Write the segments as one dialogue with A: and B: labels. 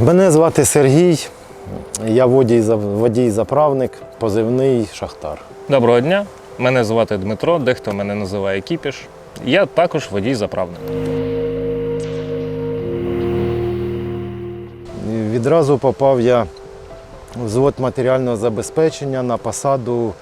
A: Мене звати Сергій, я водій, водій-заправник, позивний Шахтар.
B: Доброго дня, мене звати Дмитро, дехто мене називає Кіпіш. Я також водій-заправник.
A: Відразу попав я в взвод матеріального забезпечення на посаду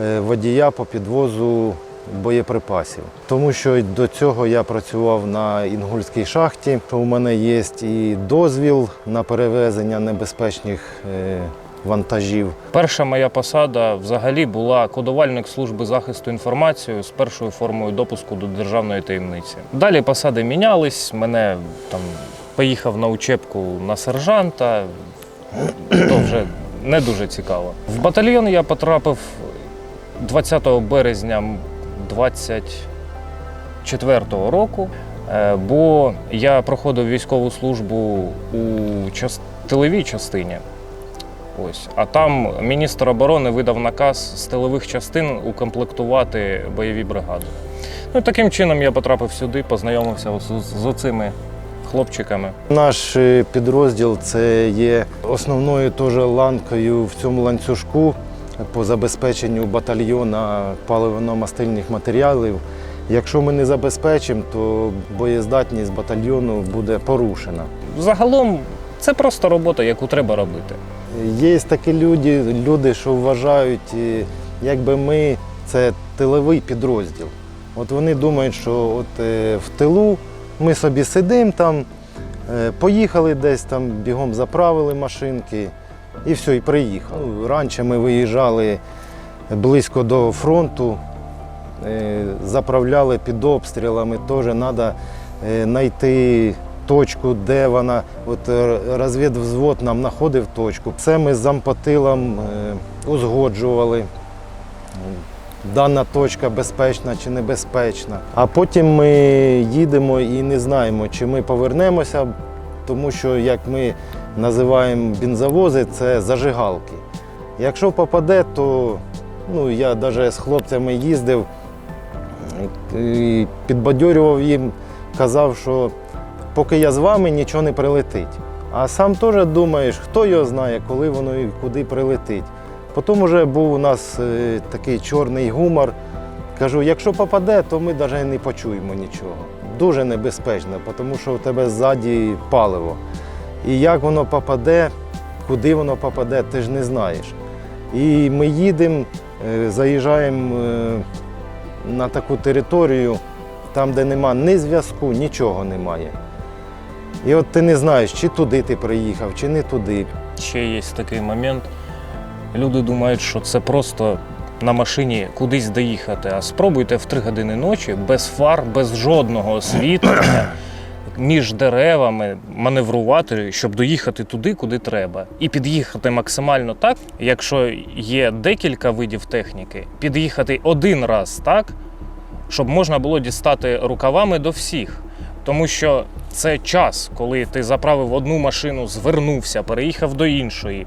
A: е, водія по підвозу боєприпасів. Тому що до цього я працював на Інгульській шахті. У мене є і дозвіл на перевезення небезпечних е, вантажів.
B: Перша моя посада взагалі була кодувальник служби захисту інформації з першою формою допуску до державної таємниці. Далі посади мінялись. Мене там поїхав на учебку на сержанта. То вже не дуже цікаво. В батальйон я потрапив 20 березня 24-го року, е, бо я проходив військову службу у час... тиловій частині. Ось. А там міністр оборони видав наказ з тилових частин укомплектувати бойові бригади. Ну, таким чином я потрапив сюди, познайомився з, з оцими хлопчиками.
A: Наш е, підрозділ це є основною теж ланкою в цьому ланцюжку по забезпеченню батальйона паливно-мастильних матеріалів. Якщо ми не забезпечимо, то боєздатність батальйону буде порушена.
B: Загалом це просто робота, яку треба робити.
A: Є такі люди, люди, що вважають, якби ми це тиловий підрозділ. От вони думають, що от е, в тилу ми собі сидимо там, е, поїхали десь там, бігом заправили машинки і все, і приїхали. Ну, Раніше ми виїжджали близько до фронту, е, заправляли під обстрілами, теж треба знайти точку, де вона. От е, розвідвзвод нам знаходив точку. Це ми з зампотилом е, узгоджували. Дана точка безпечна чи небезпечна. А потім ми їдемо і не знаємо, чи ми повернемося, тому що, як ми називаємо бензовози, це зажигалки. Якщо попаде, то ну, я навіть з хлопцями їздив і підбадьорював їм, казав, що поки я з вами нічого не прилетить. А сам теж думаєш, хто його знає, коли воно і куди прилетить. Потім вже був у нас е, такий чорний гумор. Кажу, якщо попаде, то ми навіть не почуємо нічого. Дуже небезпечно, тому що у тебе ззаді паливо. І як воно попаде, куди воно попаде, ти ж не знаєш. І ми їдемо, е, заїжджаємо е, на таку територію, там, де нема ні зв'язку, нічого немає. І от ти не знаєш, чи туди ти приїхав, чи не туди.
B: Ще є такий момент. Люди думають, що це просто на машині кудись доїхати. А спробуйте в 3 години ночі без фар, без жодного освітлення, між деревами маневрувати, щоб доїхати туди, куди треба. І під'їхати максимально так, якщо є декілька видів техніки, під'їхати один раз так, щоб можна було дістати рукавами до всіх. Тому що це час, коли ти заправив одну машину, звернувся, переїхав до іншої,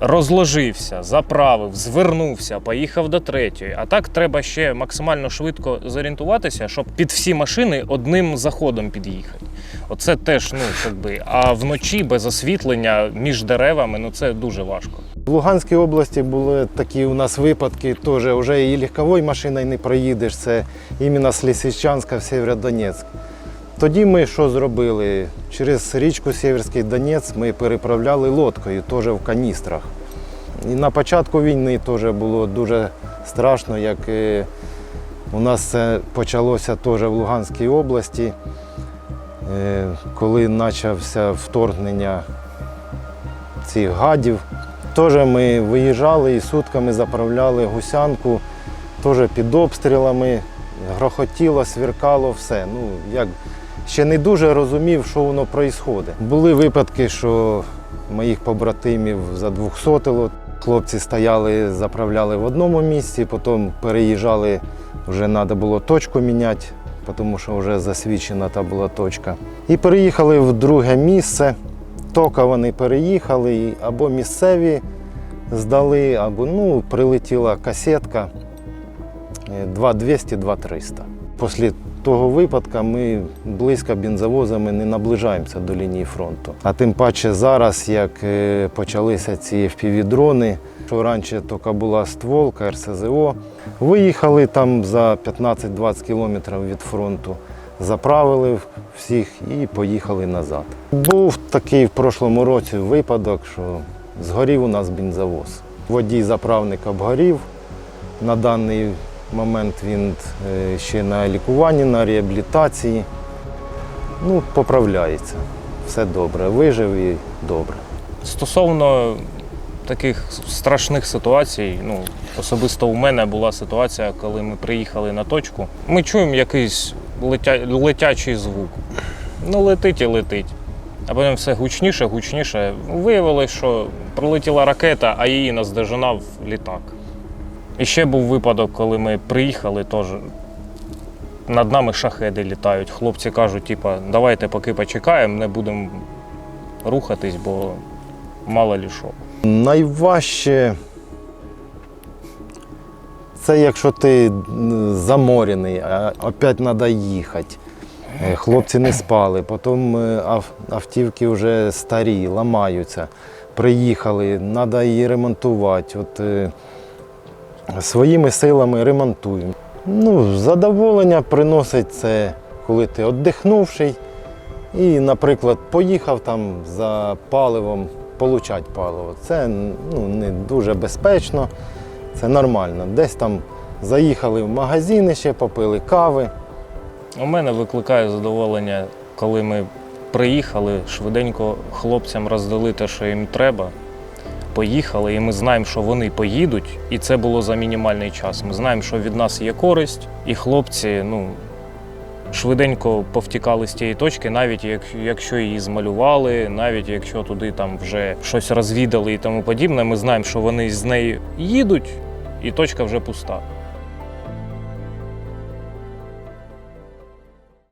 B: розложився, заправив, звернувся, поїхав до третьої. А так треба ще максимально швидко зорієнтуватися, щоб під всі машини одним заходом під'їхати. Оце теж, ну якби. А вночі без освітлення між деревами, ну це дуже важко.
A: В Луганській області були такі у нас випадки, теж вже і легковою машиною не проїдеш, це іменно з Лисичанська в Сєвєродонецьк. Тоді ми що зробили? Через річку Сєвєрський Донець ми переправляли лодкою, теж в каністрах. І на початку війни теж було дуже страшно, як е, у нас це почалося теж в Луганській області, е, коли почався вторгнення цих гадів. Теж ми виїжджали і сутками заправляли гусянку, теж під обстрілами, грохотіло, свіркало, все. Ну, як, ще не дуже розумів, що воно відбувається. Були випадки, що моїх побратимів задвухсотило. Хлопці стояли, заправляли в одному місці, потім переїжджали, вже треба було точку міняти, тому що вже засвідчена та була точка. І переїхали в друге місце. Тока вони переїхали, або місцеві здали, або ну, прилетіла касетка 2200-2300. Після того випадка ми близько бензовозами не наближаємося до лінії фронту. А тим паче зараз, як е, почалися ці FPV-дрони, що раніше тільки була стволка, РСЗО, виїхали там за 15-20 кілометрів від фронту, заправили всіх і поїхали назад. Був такий в прошлому році випадок, що згорів у нас бензовоз. Водій заправник обгорів. На даний момент він е, ще на лікуванні, на реабілітації. Ну, поправляється. Все добре. Вижив і добре.
B: Стосовно таких страшних ситуацій, ну, особисто у мене була ситуація, коли ми приїхали на точку. Ми чуємо якийсь летя... летячий звук. Ну, летить і летить. А потім все гучніше, гучніше. Виявилось, що пролетіла ракета, а її наздожинав літак. І ще був випадок, коли ми приїхали, теж над нами шахеди літають. Хлопці кажуть, типа, давайте поки почекаємо, не будемо рухатись, бо мало лі що.
A: Найважче це якщо ти заморений, а опять треба їхати. Е, Хлопці не спали, потім е, автівки вже старі, ламаються. Приїхали, треба її ремонтувати. От, е, своїми силами ремонтуємо. Ну, задоволення приносить це, коли ти віддихнувший і, наприклад, поїхав там за паливом, получати паливо. Це ну, не дуже безпечно, це нормально. Десь там заїхали в магазини ще, попили кави.
B: У мене викликає задоволення, коли ми приїхали, швиденько хлопцям роздали те, що їм треба. Поїхали, і ми знаємо, що вони поїдуть, і це було за мінімальний час. Ми знаємо, що від нас є користь, і хлопці ну, швиденько повтікали з тієї точки, навіть як, якщо її змалювали, навіть якщо туди там вже щось розвідали і тому подібне, ми знаємо, що вони з нею їдуть, і точка вже пуста.